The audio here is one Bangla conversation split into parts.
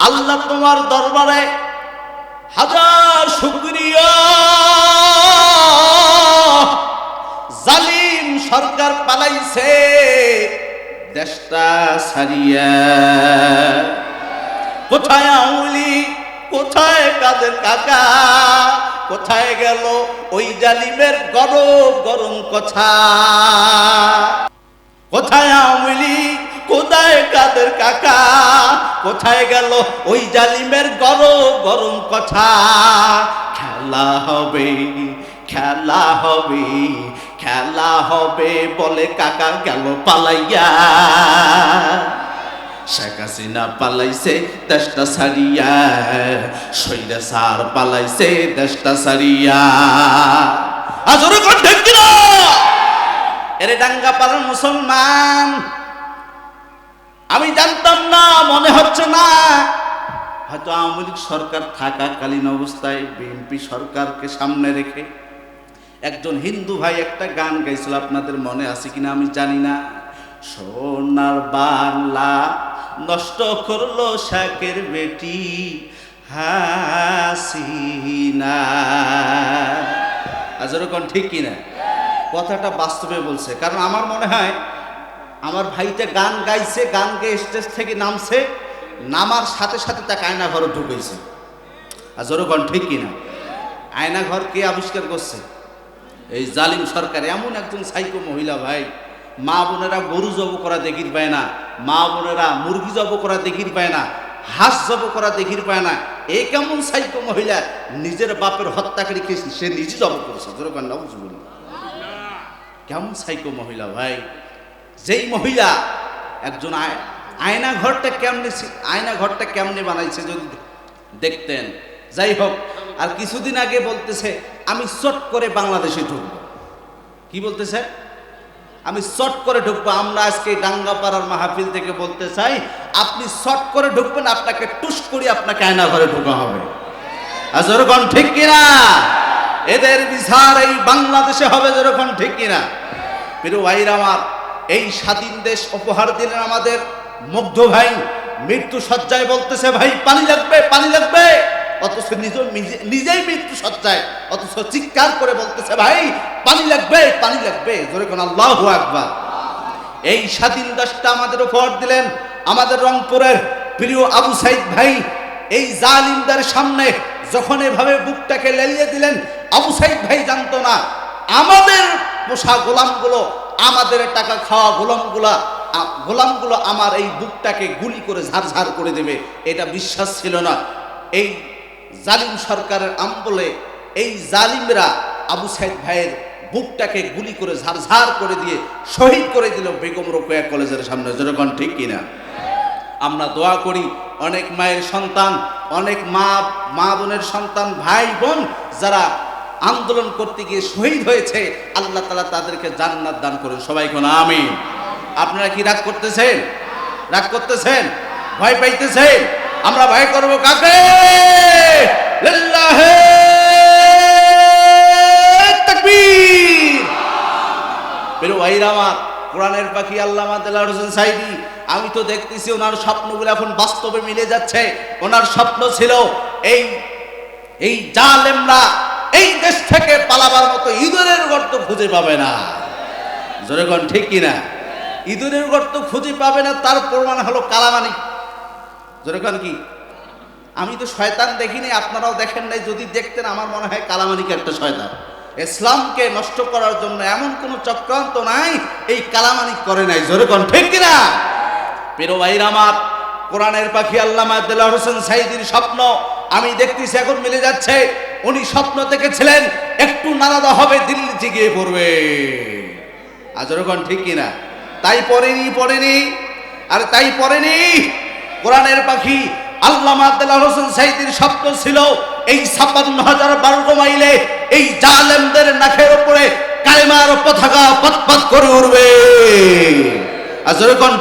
আল্লাহ তোমার দরবারে হাজার শুক্রিয়া। জালিম সরকার পালাইছে দেশটা সারিয়া কোথায় আউলি কোথায় কাদের কাকা? কোথায় গেল ওই জালিমের গরম গরম কথা? কোথায় আওয়ামী কোথায় কাদের কাকা? কোথায় গেল ওই জালিমের গরম গরম কথা? খেলা হবে খেলা হবে খেলা হবে বলে কাকা গেল পালাইয়া। শেখ হাসিনা পালাইছে, দেশটা সারিয়া সৈরা সার পালাইছে, দেশটা সারিয়া আজ ওরে কোন ঠিক কিনা এরে ডাঙ্গা পালার মুসলমান আমি জানতাম না, মনে হচ্ছে না। হয়তো আওয়ামী লীগ সরকার থাকাকালীন অবস্থায় বিএনপি সরকারকে সামনে রেখে একজন হিন্দু ভাই একটা গান গাইছিল, আপনাদের মনে আছে কিনা আমি জানি না। সোনার বাংলা নষ্ট করল শাকের বেটি হাসিনা। আজ ওরকম ঠিক কিনা, কথাটা বাস্তবে বলছে। কারণ আমার মনে হয় আমার ভাইটা গান গাইছে, গান গেয়ে স্টেজ থেকে নামছে, নামার সাথে সাথে তাকে আয়না ঘরে ঢুকেছে আর জোরকন ঠিক কিনা? আয়না ঘর কে আবিষ্কার করছে? এই জালিম সরকার এমন একজন সাইকো মহিলা ভাই, মা বোনেরা গরু জব করা দেখির পায় না, মা বোনেরা মুরগি জব করা দেখির পায় না, হাঁস জব করা দেখির পায় না। এই কেমন সাইকো মহিলা? নিজের বাপের হত্যাকারী সে নিজে জব করেছে? বুঝবেন কেমন সাইকো মহিলা ভাই? যেই মহিলা একজন আয়- আয়না ঘরটা কেমনে আয়না ঘরটা কেমনে বানাইছে যদি দেখতেন। যাই হোক, আর কিছুদিন আগে বলতেছে, আমি চট করে বাংলাদেশে ঢুকবো। কি বলতেছে? আমি চট করে ঢুকবো। আমরা আজকে ডাঙ্গাপাড়ার মাহফিল থেকে বলতে চাই, আপনি চট করে ঢুকবেন, আপনাকে টুস করে আপনাকে আয়না ঘরে ঢোকা হবে। যেরকম ঠিক কিনা? এদের বিচার এই বাংলাদেশে হবে যেরকম ঠিক কিনা? ভাইরা আমার এই স্বাধীন দেশ উপহার দিলেন আমাদের মুগ্ধ ভাই। মৃত্যু সজ্জায় বলতেছে, ভাই, পানি লাগবে পানি লাগবে। অথচ নিজ নিজে- নিজেই মৃত্যু সজ্জায়, অথচ চিৎকার করে বলতেছে, ভাই, পানি লাগবে পানি লাগবে। জোরে কোন আল্লাহ আকবার। এই স্বাধীন দেশটা আমাদের উপহার দিলেন আমাদের রংপুরের প্রিয় আবু সাইদ ভাই। এই জালিমদের সামনে যখন এভাবে বুকটাকে লেলিয়ে দিলেন, আবু সাইদ ভাই জানতো না, আমাদের পোষা গোলামগুলো আমাদের টাকা খাওয়া গোলামগুলা গোলামগুলো আমার এই বুকটাকে গুলি করে ঝাড়ঝাড় করে দেবে, এটা বিশ্বাস ছিল না। এই জালিম সরকারের আমবলে এই জালিমরা আবু সাইদ ভাইয়ের বুকটাকে গুলি করে ঝাড়ঝাড় করে দিয়ে শহীদ করে দিল বেগম রোকেয়া কলেজের সামনে। যেরকম ঠিক কিনা? আমরা দোয়া করি অনেক মায়ের সন্তান, অনেক মা মা বোনের সন্তান, ভাই বোন যারা আন্দোলন করতে গিয়ে শহীদ হয়েছে, আল্লাহ তালা তাদেরকে জান্নাত দান করুন। সবাই কোন আমি আপনারা কি রাগ করতেছেন? রাগ করতেছেন? ভয় পাইতেছেন? আমরা ভয় করব কাকে? কোরআনের পাখি আল্লামা দেলার হোসেন সাইদি। আমি তো দেখতেছি ওনার স্বপ্নগুলো এখন বাস্তবে মিলে যাচ্ছে। ওনার স্বপ্ন ছিল এই এই জালেমরা এই দেশ থেকে পালাবার মতো ইঁদুরের গর্ত খুঁজে পাবে না। জোরেগণ ঠিক কিনা ইঁদুরের গর্ত খুঁজে পাবে না, তার প্রমাণ হলো কালামানি জোরেগণ কি? আমি তো শয়তান দেখিনি, আপনারাও দেখেন নাই, যদি দেখতেন আমার মনে হয় কালামানিকে একটা শয়তান। ইসলামকে নষ্ট করার জন্য এমন কোনো চক্রান্ত নাই, এই কালামানিক করে নাই। জোরে কোন ঠিক কিনা পেরো ভাইর আমার, কোরআনের পাখি আল্লামা আব্দুল্লাহ হোসেন সাইদির স্বপ্ন আমি দেখতেছি, এখন মিলে যাচ্ছে। উনি স্বপ্ন দেখেছিলেন, একটু নারাদা হবে দিল্লি জিগিয়ে পড়বে। আজ ওরকম ঠিক কিনা? তাই পড়েনি পড়েনি, আর তাই পড়েনি। কোরআনের পাখি আল্লামা হোসেন স্বপ্ন ছিল, এই হাজার বারো এই জালেমদের নাকের করে উঠবে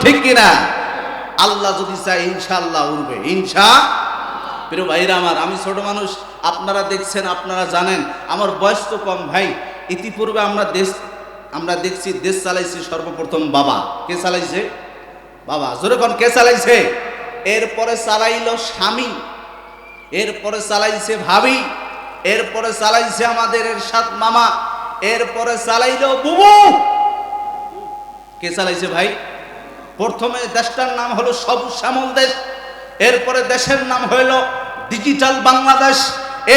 ঠিক আল্লাহ যদি চায়, ইনশাআল্লাহ উঠবে ইনশা প্রিয় ভাইরা আমার, আমি ছোট মানুষ, আপনারা দেখছেন, আপনারা জানেন, আমার বয়স তো কম ভাই। ইতিপূর্বে আমরা দেশ, আমরা দেখছি দেশ চালাইছি সর্বপ্রথম বাবা। কে চালাইছে? বাবা। যেরকম কে চালাইছে? এরপরে চালাইলো স্বামী। এরপরে চালাইছে ভাবি। এরপরে চালাইছে আমাদের সাত মামা। এরপরে চালাইলো বুবু। কে চালাইছে ভাই? প্রথমে দেশটার নাম হলো সবুজ শ্যামল দেশ। এরপরে দেশের নাম হইল ডিজিটাল বাংলাদেশ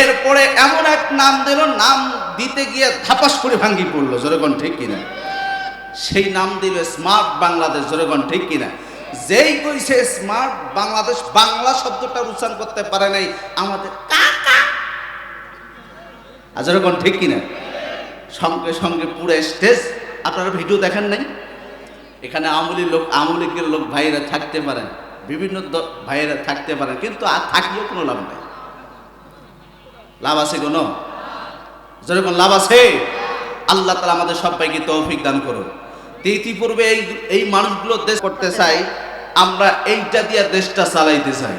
এরপরে এমন এক নাম দিল, নাম দিতে গিয়ে ধাপাস করে ভাঙ্গি পড়ল যেরকম ঠিক কিনা? সেই নাম দিবে স্মার্ট বাংলাদেশ যেরকম ঠিক কিনা? যেই কইছে স্মার্ট বাংলাদেশ বাংলা শব্দটা উচ্চারণ করতে পারে নাই, আমাদের আর যেরকম ঠিক কিনা? সঙ্গে সঙ্গে পুরো স্টেজ, আপনারা ভিডিও দেখেন নাই? এখানে আমলি লোক আমলিকের লোক ভাইয়েরা থাকতে পারেন। বিভিন্ন ভাইয়েরা থাকতে পারেন, কিন্তু আর থাকিও কোনো লাভ নাই। লাভ আছে কোনো? যেরকম লাভ আছে, আল্লাহ তালা আমাদের সবাইকে তৌফিক দান করুন। ইতিপূর্বে এই এই মানুষগুলো দেশ করতে চাই আমরা এইটা দিয়ে দেশটা চালাইতে চাই।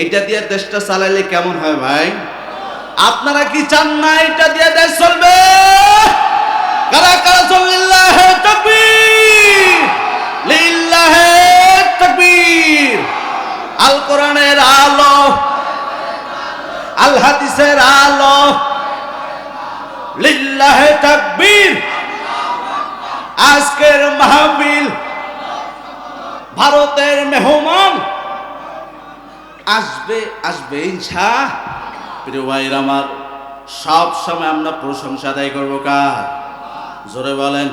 এইটা দিয়ে দেশটা চালাইলে কেমন হয় ভাই? আপনারা কি চান না এটা দিয়ে দেশ তাকবীর। আজকের মাহফিল ভারতের মেহমান। আসবে আসবে ইনশা প্রিয় ভাইর আমার, সব সময় আমরা প্রশংসা আদায় করব কার? জোরে বলেন।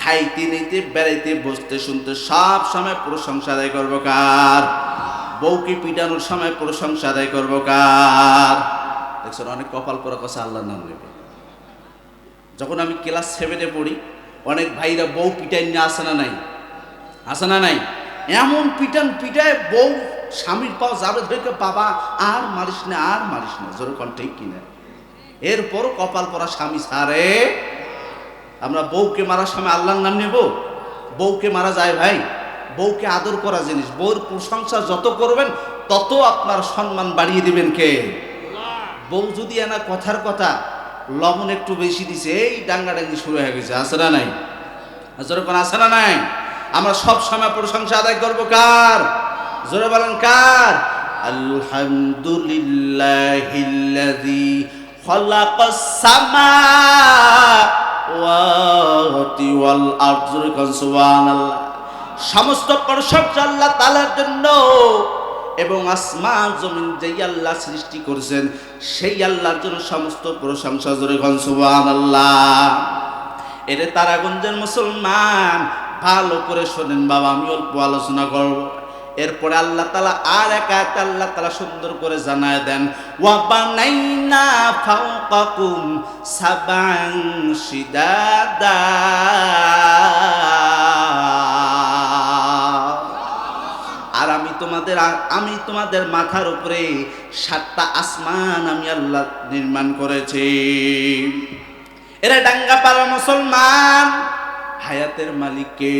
খাইতে নিতে, বেড়াইতে, বসতে, শুনতে, সব সময় প্রশংসা আদায় করব কার? বউকে পিটানোর সময় প্রশংসা আদায় করব কার? দেখছেন, অনেক কপাল পরা কথা আল্লাহর নাম নেবে। যখন আমি ক্লাস সেভেনে পড়ি, অনেক ভাইরা বউ পিটাই নিয়ে আসে না নাই? আসে না নাই? এমন পিটান পিটায় বউ স্বামীর পাও যাবে, ধরে বাবা, আর মারিস না, আর মারিস না। জোরে কন ঠিক কিনা? এরপরও কপাল পরা স্বামী সারে আমরা বউকে মারার সময় আল্লাহর নাম নেব? বউকে মারা যায় ভাই। বউকে আদর করা জিনিস। বউর প্রশংসা যত করবেন, তত আপনার সম্মান বাড়িয়ে দিবেন কে? বউ যদি এনা কথার কথা লবণ একটু বেশি দিছে, এই ডাঙ্গাডাঙ্গি শুরু হয়ে গেছে না নাই? জোরে কোন না নাই? আমরা সব সময় প্রশংসা আদায় করব কার? জোরে বলেন, কার? আলহামদুলিল্লাহিল্লাযী খালাকাস সামাওয়াতি ওয়াল আরদ সুবহানাল্লাহ। সমস্ত প্রশংসা আল্লাহ তাআলার জন্য। এবং আসমান জমিন যেই আল্লাহ সৃষ্টি করেছেন, সেই আল্লাহর জন্য সমস্ত প্রশংসা জোরে গন সুবহানাল্লাহ। এরে তারাগঞ্জের মুসলমান, ভালো করে শোনেন বাবা, আমি অল্প আলোচনা করব। এরপরে আল্লাহ তালা আর এক আয়াতে আল্লাহ তালা সুন্দর করে জানায় দেন, ওয়া বানাইনা ফাওকাকুম সাবান শিদাদা। তোমাদের আমি তোমাদের মাথার উপরে সাতটা আসমান আমি আল্লাহ নির্মাণ করেছি। এরা ডাঙ্গা পাড়া মুসলমান, হায়াতের মালিকে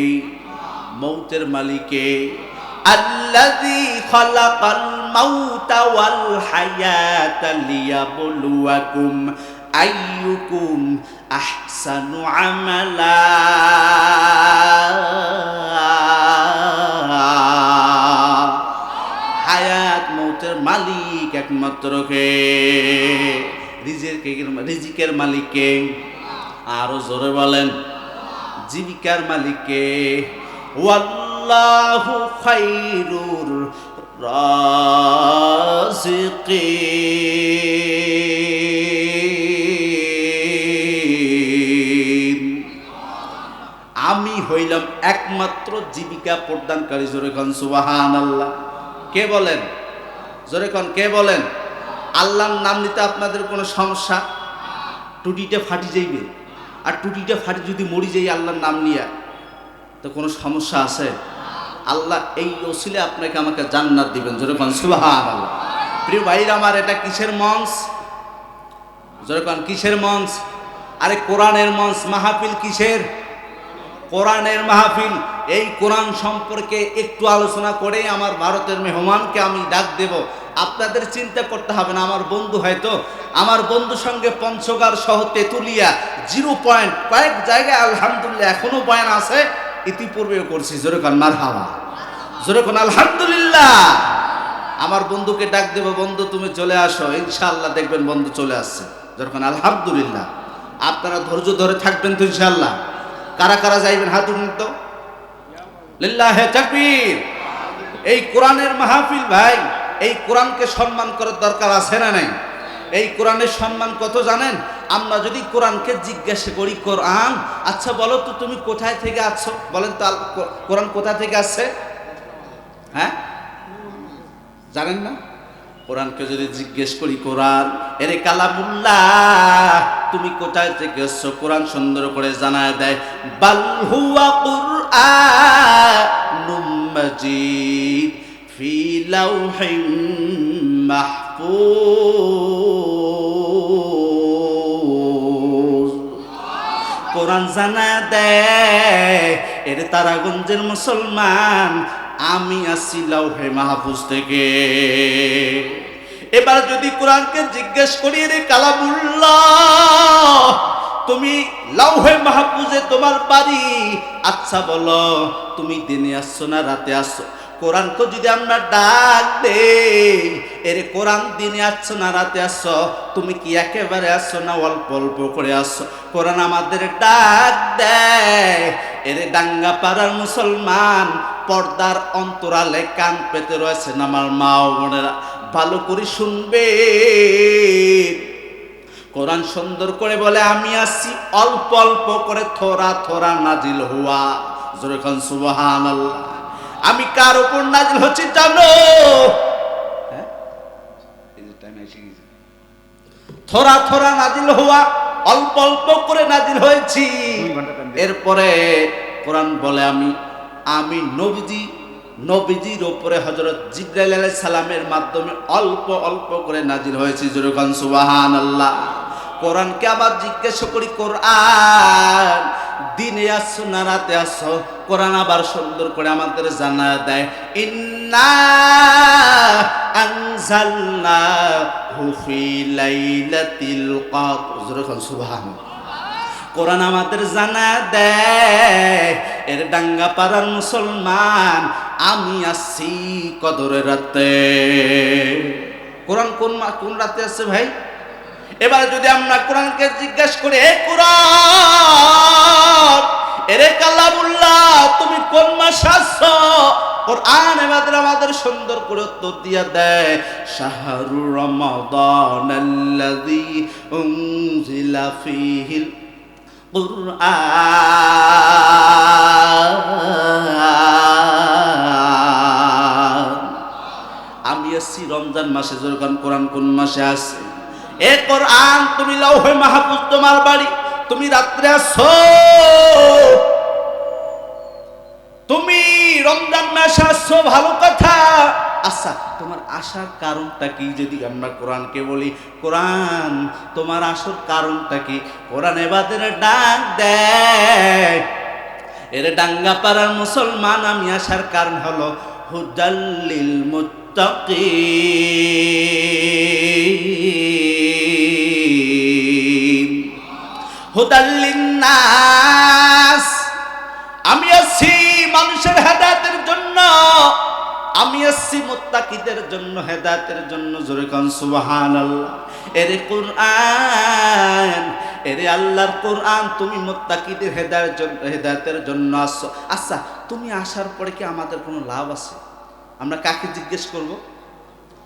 মৌতের মালিকে মাউতা ওয়াল হায়াত মৌতের মালিক একমাত্র কে? রিজিকের রিজিকের মালিককে আরও জোরে বলেন। জীবিকার মালিককে ওয়াল্লাহু খাইরুর রাজিকিন। আমি হইলাম একমাত্র জীবিকা প্রদানকারী, জোরে খান সুবাহান আল্লাহ কে বলেন? জোরে খান কে বলেন? আল্লাহর নাম নিতে আপনাদের কোনো সমস্যা? টুটিটা ফাটি যাইবে। আর টুটিটা ফাটি যদি মরি যাই আল্লাহর নাম নিয়ে, তো কোনো সমস্যা আছে? আল্লাহ এই ওসিলে আপনাকে আমাকে জান্নাত দিবেন। জোরে সুবাহান আল্লাহ প্রিয় ভাইর আমার, এটা কিসের মঞ্চ? জোরে খান কিসের মঞ্চ? আরে কোরআনের মঞ্চ, মাহফিল কিসের? কোরআনের মাহফিল, এই কোরআন সম্পর্কে একটু আলোচনা করে আমার ভারতের মেহমানকে আমি ডাক দেব। আপনাদের চিন্তা করতে হবে না, আমার বন্ধু হয়তো। আমার বন্ধুর সঙ্গে পঞ্চগড় সহ তেতুলিয়া জিরো পয়েন্ট কয়েক জায়গায় আলহামদুলিল্লাহ এখনও বয়ান আছে, ইতিপূর্বেও করছি। যেরকম মার হাওয়া জোরে কোন, আলহামদুলিল্লাহ। আমার বন্ধুকে ডাক দেবো, বন্ধু, তুমি চলে আসো। ইনশাআল্লাহ দেখবেন বন্ধু চলে আসছে। যখন আলহামদুলিল্লাহ। আপনারা ধৈর্য ধরে থাকবেন তো ইনশাআল্লাহ। কারা কারা যাইবেন হাত উঠুন এই কোরআনের মাহফিল ভাই, এই কোরআনকে সম্মান করার দরকার আছে না নাই? এই কোরআনের সম্মান কত জানেন? আমরা যদি কোরআনকে জিজ্ঞাসা করি, কোরআন আচ্ছা বলো তো তুমি কোথায় থেকে আছো? বলেন তো কোরআন কোথা থেকে আসছে? হ্যাঁ? জানেন না? কোরআনকে যদি জিজ্ঞেস করি, কোরআন এরে কালামুল্লাহ, তুমি কোথায় থেকে এসছো? কোরআন সুন্দর করে জানায় দেয়, বাল হুয়া কুরআনুম মাজিদ ফি লাউহিম মাহফুজ। কোরআন জানা দেয়, এর তারাগঞ্জের মুসলমান, আমি আসি লাউহে মাহফুজ থেকে। এবার যদি কোরআনকে জিজ্ঞেস করি রে কালামুল্লাহ, তুমি লাউহে মাহফুজে তোমার বাড়ি আচ্ছা বলো, তুমি দিনে আসছো না রাতে আসছো? কোরআনকে যদি আমরা ডাক দে এরে কোরআন দিনে আসছো না রাতে আসছো? তুমি কি একেবারে আসছো না অল্প অল্প করে আসছো? কোরআন আমাদের ডাক দেয়, এরে ডাঙ্গা পাড়ার মুসলমান পর্দার অন্তরালে কান পেতে রয়েছেন আমার মা ও বোনেরা। ভালো করে শুনবে। কোরআন সুন্দর করে বলে আমি আসছি অল্প অল্প করে থোড়া থোড়া নাজিল হুয়া। যেরকম সুবহান আমি কার উপর নাজিল হচ্ছি জানো? হ্যাঁ? থোড়া থোড়া নাজিল হওয়া অল্প অল্প করে নাজিল হয়েছি। এরপরে কোরআন বলে আমি আমি নবীজি নবীজির ওপরে হজরত জিব্রাইল আলাইহিস সালামের মাধ্যমে অল্প অল্প করে নাজিল হয়েছি। যেরকম সুবাহান আল্লাহ কোরআনকে আবার জিজ্ঞেস করি, কোরআন দিনে আসছো না রাতে আসছো কোরআন আবার সুন্দর করে আমাদের জানা দেয়, ইন্না আনজালনা হুফি লাইলাতিল কদর। যেরকম সুবহানাল্লাহ। কোরআন আমাদের জানা দেয়। এর ডাঙ্গা পাড়ার মুসলমান, আমি আসছি কদরের রাতে। কোরআন কোন কোন রাতে আছে ভাই? এবার যদি আমরা কোরআনকে জিজ্ঞাসা করি এ কোরআন, এরে কালামুল্লাহ, তুমি কোন মাসে আসছো কোরআন এবার আমাদের সুন্দর করে উত্তর দিয়া দেয়, শাহরু রমাদান আল্লাযী উনজিলা ফীহিল আমি আসছি রমজান মাসে যখন কোরআন কোন মাসে আছে? এ কোরআন, তুমি লৌহে মাহফুজ তোমার বাড়ি, তুমি রাত্রে আসো তুমি রমজান মাসে আসছো ভালো কথা। আচ্ছা তোমার আসার কারণটা কি যদি আমরা কোরআনকে বলি? কোরআন, তোমার আসার কারণটা কি? কোরআন এবাদের ডাক দেয়। এর ডাঙ্গা পাড়ার মুসলমান, আমি আসার কারণ হলো হুদাল্লিল মুত্তাকিন। হুদাল্লিন নাস। আমি আছি মানুষের হেদায়েতের জন্য। আমি আসছি মুত্তাকিদের জন্য, হেদায়তের জন্য, জোরে কান সুবহানাল্লাহ। এরে কোরআন, এরে আল্লাহর কোরআন, তুমি মুত্তাকিদের হেদায়েতের জন্য, হেদায়তের জন্য আসছো আচ্ছা তুমি আসার পরে কি আমাদের কোনো লাভ আছে? আমরা কাকে জিজ্ঞেস করব?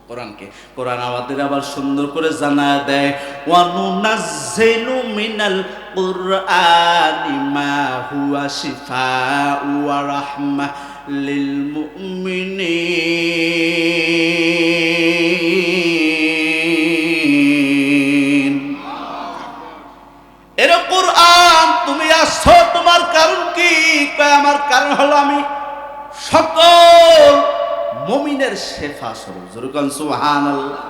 কোরআনকে। কোরআন আমাদের আবার সুন্দর করে জানা দেয়, ওয়ানুনাজ্জিলু মিনাল কুরআনি মা হুয়া শিফাউ ওয়া রাহমা। মুমিনিন এর কোরআন তুমি আসছো তোমার কারণ কি? আমার কারণ হলো আমি সকল মমিনের শেফা স্বরূপ। জরুকান সুবহানাল্লাহ।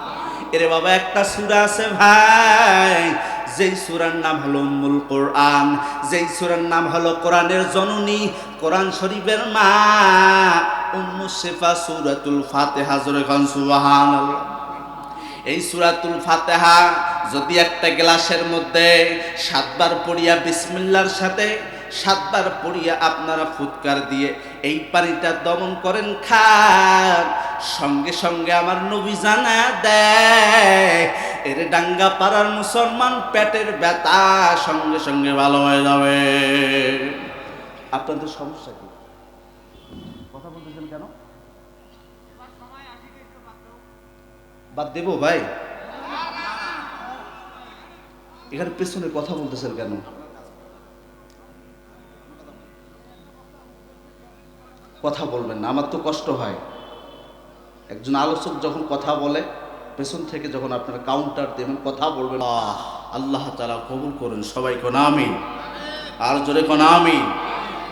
এরে বাবা, একটা সূরা আছে ভাই। যেই সুরার নাম হলো উম্মুল কোরআন, যেই সুরার নাম হলো কোরআনের জননী, কোরআন শরীফের মা, উম্মু শেফা সূরাতুল ফাতিহা খান সুবহানাল্লাহ। এই সুরাতুল ফাতেহা যদি একটা গ্লাসের মধ্যে সাতবার পড়িয়া বিসমিল্লার সাথে সাতবার পড়িয়া আপনারা ফুৎকার দিয়ে এই পানিটা দমন করেন খান। সঙ্গে সঙ্গে আমার নবী জানা দেয়, এর ডাঙ্গা পাড়ার মুসলমান পেটের ব্যথা সঙ্গে সঙ্গে ভালো হয়ে যাবে। আপনাদের সমস্যা কি? কথা বলতেছেন কেন? বাদ দেবো ভাই? এখানে পেছনে কথা বলতেছেন কেন? কথা বলবেন না আমার তো কষ্ট হয়। একজন আলোচক যখন কথা বলে পেছন থেকে যখন আপনারা কাউন্টার দেবেন কথা বলবেন আহ, আল্লাহ তালা কবুল করেন সবাই কোন আমিন? আর জোরে কোন আমিন?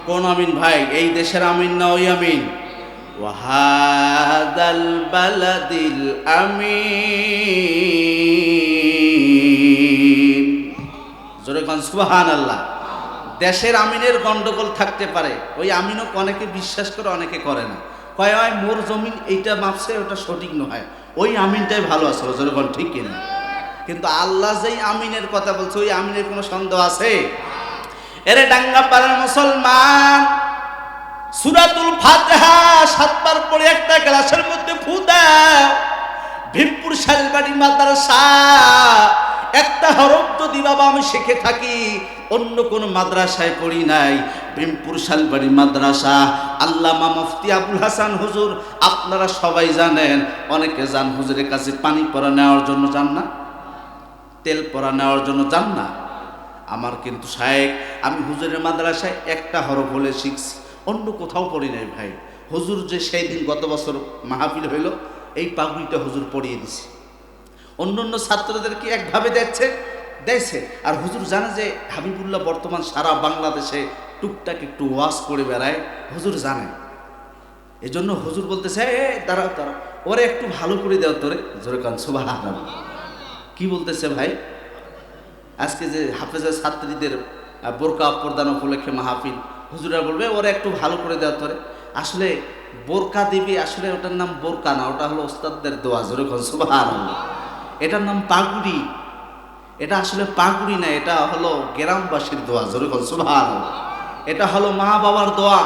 কোন আমিন ভাই? এই দেশের আমিন না ওই আমিন? ওয়াহাদাল বালাদিল আমিন। জোরে কোন সুবহান আল্লাহ দেশের আমিনের গন্ডগোল থাকতে পারে। ওই আমিনও অনেকে বিশ্বাস করে, অনেকে করে না। কয় হয় মোর জমিন এইটা মাপছে, ওটা সঠিক নয়। ওই আমিনটাই ভালো আছে যেরকম ঠিক কিনা? কিন্তু আল্লাহ যেই আমিনের কথা বলছে, ওই আমিনের কোনো সন্দেহ আছে? এরে ডাঙ্গা পাড়ার মুসলমান, সুরাতুল ফাতিহা সাতবার পরে একটা গ্লাসের মধ্যে ফু দাও। ভীমপুর শালবাড়ি মাদ্রাসা। একটা হরফ যদি বাবা আমি শিখে থাকি, অন্য কোনো মাদ্রাসায় পড়ি নাই। ভীমপুর শালবাড়ি মাদ্রাসা। আল্লামা মুফতি আবুল হাসান হুজুর, আপনারা সবাই জানেন, অনেকে যান হুজুরের কাছে পানি পরা নেওয়ার জন্য যান না, তেল পরা নেওয়ার জন্য যান না। আমার কিন্তু শায়েক, আমি হুজুরের মাদ্রাসায় একটা হরফ হলে শিখছি, অন্য কোথাও পড়ি নাই ভাই। হুজুর যে সেই দিন গত বছর মাহফিল হইল এই পাগড়িটা হুজুর পড়িয়ে দিছে। অন্য অন্য ছাত্রদেরকে একভাবে দেখছে দেখছে। আর হুজুর জানে যে হাবিবুল্লাহ বর্তমান সারা বাংলাদেশে টুকটাক একটু ওয়াশ করে বেড়ায়, হুজুর জানে। এই জন্য হুজুর বলতেছে, এ দাঁড়াও দাঁড়াও। ওরে একটু ভালো করে দেও তোরে। জোরে কান সুবাহ কি বলতেছে ভাই? আজকে যে হাফেজের ছাত্রীদের বোরকা প্রদান উপলক্ষে মাহফিল হুজুরা বলবে, ওরা একটু ভালো করে দেওয়া তোরে। আসলে বোরকা দিবি, আসলে ওটার নাম বোরকা না, ওটা হলো ওস্তাদদের দোয়া, জোরে সুবাহ এটার নাম পাগুড়ি। এটা আসলে পাগুড়ি না, এটা হলো গ্রামবাসীর দোয়া, জোরে সুবাহ এটা হলো মা বাবার দোয়া,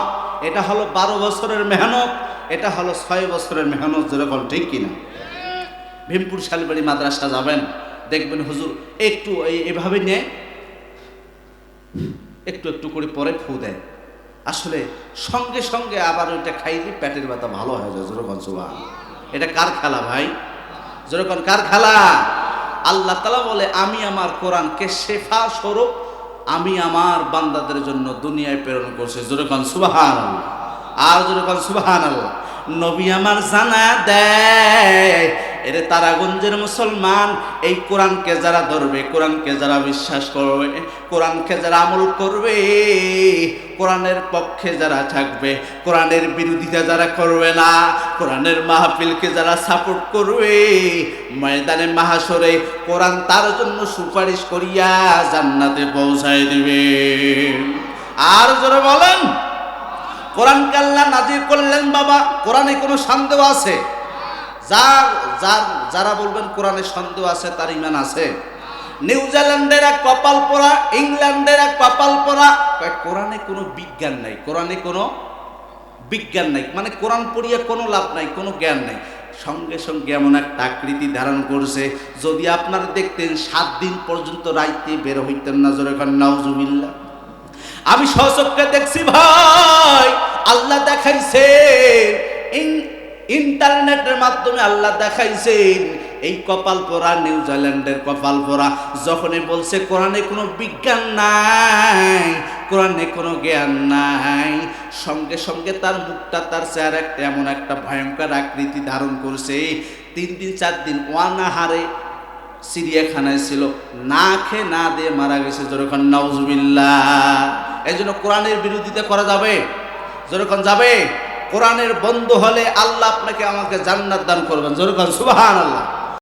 এটা হলো বারো বছরের মেহনত, এটা হলো ছয় বছরের মেহনত যেরকম ঠিক কিনা ভীমপুর শালিবাড়ি মাদ্রাসা যাবেন, দেখবেন হুজুর একটু এই- এভাবে নিয়ে একটু একটু করে পরে ফু দেয়। আসলে সঙ্গে সঙ্গে আবার ওইটা খাইলে পেটের ব্যথা ভালো হয়ে যায় যেরকম সুবাহ এটা কার খেলা ভাই? যেরকম কার খেলা? আল্লাহ তালা বলে, আমি আমার কোরআনকে শেফা স্বরূপ, আমি আমার বান্দাদের জন্য দুনিয়ায় প্রেরণ করছি। যেরকম সুবাহান আর যেরকম সুবাহান আল্লাহ নবী আমার জানা দেয় এরে তারাগঞ্জের মুসলমান, এই কোরআনকে যারা ধরবে, কোরআনকে যারা বিশ্বাস করবে, কোরআনকে যারা আমল করবে, কোরআনের পক্ষে যারা থাকবে, কোরআনের বিরোধিতা যারা করবে না, কোরআনের মাহফিলকে যারা সাপোর্ট করবে, ময়দানে মাহাসরে কোরআন তার জন্য সুপারিশ করিয়া জান্নাতে পৌঁছায় দিবে। আর যারা বলেন কোরআন কাল্লা নাজির করলেন বাবা, কোরআনে কোনো সন্দেহ আছে? যার বলবেন কোরআনে সন্দেহ আছে, তার ইমান আছে। নিউজিল্যান্ডের এক কপাল পরা ইংল্যান্ডের এক কপাল পরা কোরআনে কোনো বিজ্ঞান নাই, কোরআনে কোনো বিজ্ঞান নাই। মানে কোরআন পড়িয়ে কোনো লাভ নাই, কোনো জ্ঞান নাই। সঙ্গে সঙ্গে এমন একটা আকৃতি ধারণ করছে, যদি আপনারা দেখতেন সাত দিন পর্যন্ত রাইতে বের হইতেন না, জোরে খান নাউজুবিল্লা আমি সচক্ষে দেখছি ভাই, আল্লাহ দেখাইছে। ইন্টারনেটের মাধ্যমে আল্লাহ দেখাইছেন, এই কপাল পরা নিউজিল্যান্ডের কপাল পরা যখনই বলছে, কোরআনে কোনো বিজ্ঞান নাই, কোরআনে কোনো জ্ঞান নাই। সঙ্গে সঙ্গে তার মুখটা, তার চেহারা একটা এমন একটা ভয়ঙ্কর আকৃতি ধারণ করছে। তিন দিন, চার দিন ওয়ানাহারে চিড়িয়াখানায় ছিল। না খেয়ে না দিয়ে মারা গেছে। যেরকম নাউজুবিল্লা এই জন্য কোরআনের বিরোধিতা করা যাবে? যেরকম যাবে? কোরআনের বন্ধু হলে আল্লাহ আপনাকে আমাকে জান্নাত দান করবেন। যেরকম সুবাহান আল্লাহ